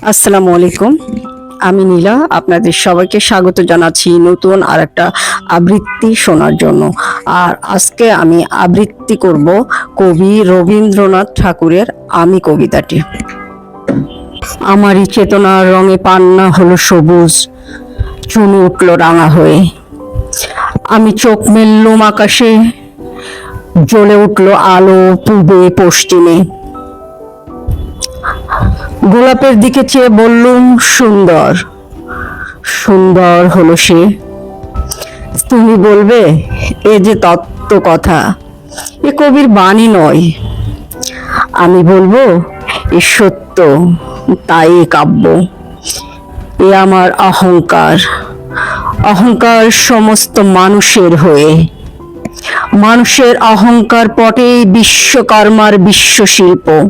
আসসালামু আলাইকুম। আমি নীলা, আপনাদের সবাইকে স্বাগত জানাচ্ছি নতুন আর একটা আবৃত্তি শোনার জন্য। আর আজকে আমি আবৃত্তি করব কবি রবীন্দ্রনাথ ঠাকুরের আমি কবিতাটি। আমারই চেতনার রঙে পান্না হলো সবুজ, চুনে উঠল রাঙা হয়ে। আমি চোখ মেললুম আকাশে, জ্বলে উঠল আলো পূবে পশ্চিমে। গোলাপের দিকে চেয়ে বললুম, সুন্দর। সুন্দর হলো সে। তুমি বলবে, এ যে তত্ত্ব কথা, এ কবির বাণী নয়। আমি বলব, এ সত্য, তাই কাব্য। এ আমার অহংকার। অহংকার সমস্ত মানুষের হয়ে। মানুষের অহংকার পটে বিশ্বকর্মার বিশ্বশিল্প।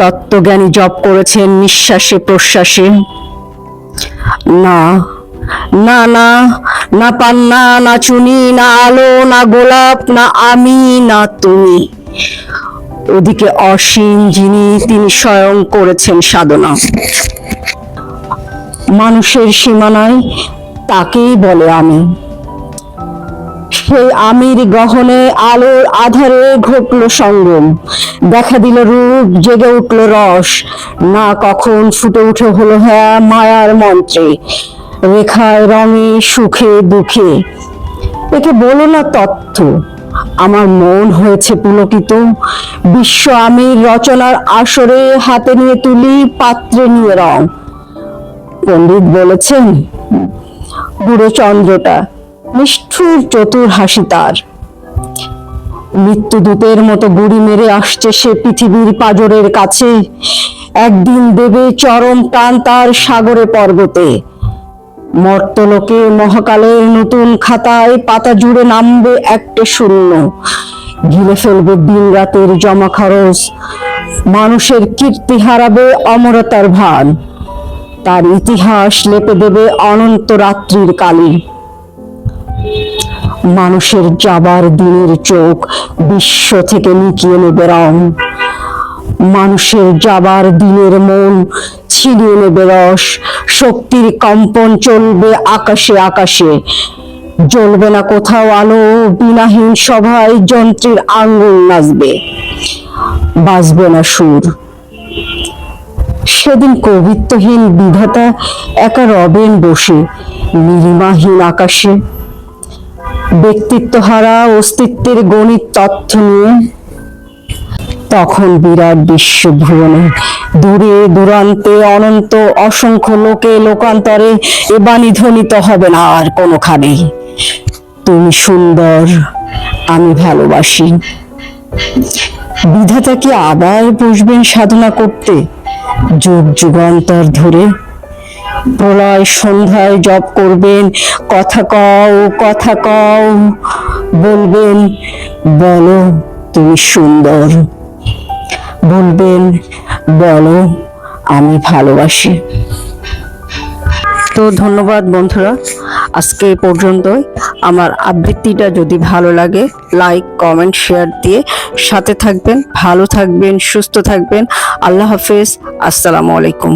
তত্ত্বজ্ঞানী জপ করেছেন, নিঃশ্বাসে প্রশ্বাসে। না না না না পান্না, না চুনি, না আলো, না গোলাপ, না আমি, না তুমি। ওদিকে অসীম যিনি, তিনি স্বয়ং করেছেন সাধনা। মানুষের সীমানায় তাকেই বলে আমি। সেই আমির গহনে আলোর আধারে ঘটল সঙ্গম। দেখা দিল রূপ জেগে উঠল রস। না কখন ফুটে উঠে হলো হ্যাঁ মায়ার মন্ত্রে। রেখায় রঙে, সুখে, দুঃখে। একে বলো না তথ্য আমার মন হয়েছে পুলকিত। বিশ্ব আমির রচনার আসরে হাতে নিয়ে তুলি পাত্রে নিয়ে রং। পণ্ডিত বলেছেন, বুড়ো চন্দ্রটা নিষ্ঠুর চতুর হাসি তার। মৃত্যুদূতের মতো গুড়ি মেরে আসছে সে পৃথিবীর পাজরের কাছে। একদিন দেবে চরম প্রাণ তার সাগরে পর্বতে। মর্তলোকে মহাকালের নতুন খাতায় পাতা জুড়ে নামবে একটা শূন্য। গিলে ফেলবে দিন রাতের জমা খরচ। মানুষের কীর্তি হারাবে অমরতার ভান। তার ইতিহাস লেপে দেবে অনন্ত রাত্রির কালী। মানুষের যাবার দিনের চোখ বিশ্ব থেকে নিকিয়ে নেবে রং। মানুষের যাবার দিনের মন ছিনিয়ে নেবে রস। শক্তির কম্পন চলবে আকাশে আকাশে। জ্বলবে না কোথাও আলো, বিনাহীন সভায় যন্ত্রের আঙ্গুল নাচবে। বাজবে না সুর। সেদিন কবিত্বহীন বিধাতা একা রবেন বসে নীলিমাহীন আকাশে। ব্যক্তিত্ব হারা অস্তিত্বের গণিত তথ্য নিয়ে। তখন বিরাট বিশ্বভুবনে দূরে দূরান্তে অনন্ত অসংখ্য লোকে লোকান্তরে এ বাণী ধ্বনিত হবে না আর কোনোখানে। তুমি সুন্দর, আমি ভালোবাসি। বিধাতা কি আবার বসবেন সাধনা করতে? যুগ যুগান্তর ধরে প্রলয় সন্ধ্যায় জপ করবেন, কথা কও কথা কও, বলবেন, বলো তুমি সুন্দর। বলবেন, বলো আমি ভালোবাসি। তো ধন্যবাদ বন্ধুরা, আজকে এই পর্যন্তই। আমার আবৃত্তিটা যদি ভালো লাগে, লাইক, কমেন্ট, শেয়ার দিয়ে সাথে থাকবেন, ভালো থাকবেন, সুস্থ থাকবেন। আল্লাহ হাফেজ, আসসালামু আলাইকুম।